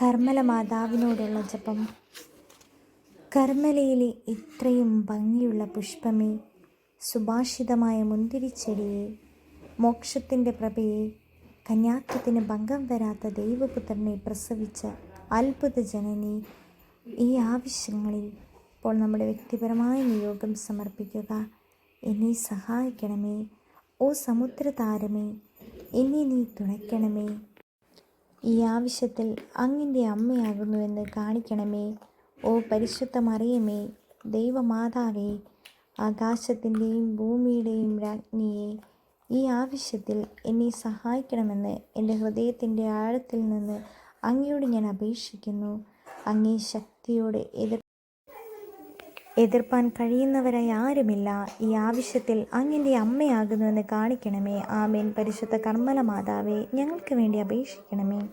കർമ്മല മാതാവിനോടുള്ള ജപം. കർമ്മലയിലെ ഇത്രയും ഭംഗിയുള്ള പുഷ്പമേ സുഭാഷിതമായ മുന്തിരിച്ചെടിയെ മോക്ഷത്തിന്റെ പ്രഭയെ കന്യാത്വത്തിന് ഭംഗം വരാത്ത ദൈവപുത്രനെ പ്രസവിച്ച അത്ഭുത ജനനി ഈ ആവശ്യങ്ങളിൽ ഇപ്പോൾ നമ്മുടെ വ്യക്തിപരമായ നിയോഗം സമർപ്പിക്കുക. എന്നെ സഹായിക്കണമേ. ഓ സമുദ്രതാരമേ എന്നെ നീ തുണയ്ക്കണമേ. ഈ ആവശ്യത്തിൽ അങ്ങിന്റെ അമ്മയാകുന്നുവെന്ന് കാണിക്കണമേ. ഓ പരിശുദ്ധ മറിയമേ ദൈവമാതാവേ ആകാശത്തിന്റെയും ഭൂമിയുടെയും രാജ്ഞിയെ ഈ ആവശ്യത്തിൽ എന്നെ സഹായിക്കണമെന്ന് എന്റെ ഹൃദയത്തിന്റെ ആഴത്തിൽ നിന്ന് അങ്ങയോട് ഞാൻ അപേക്ഷിക്കുന്നു. അങ്ങേ ശക്തിയോടെ എതിർ എതിർപ്പാൻ കഴിയുന്നവരായി ആരുമില്ല. ഈ ആവശ്യത്തിൽ അങ്ങിന്റെ അമ്മയാകുന്നുവെന്ന് കാണിക്കണമേ. ആമേൻ. പരിശുദ്ധ കർമ്മല മാതാവേ ഞങ്ങൾക്ക് വേണ്ടി അപേക്ഷിക്കണമേ.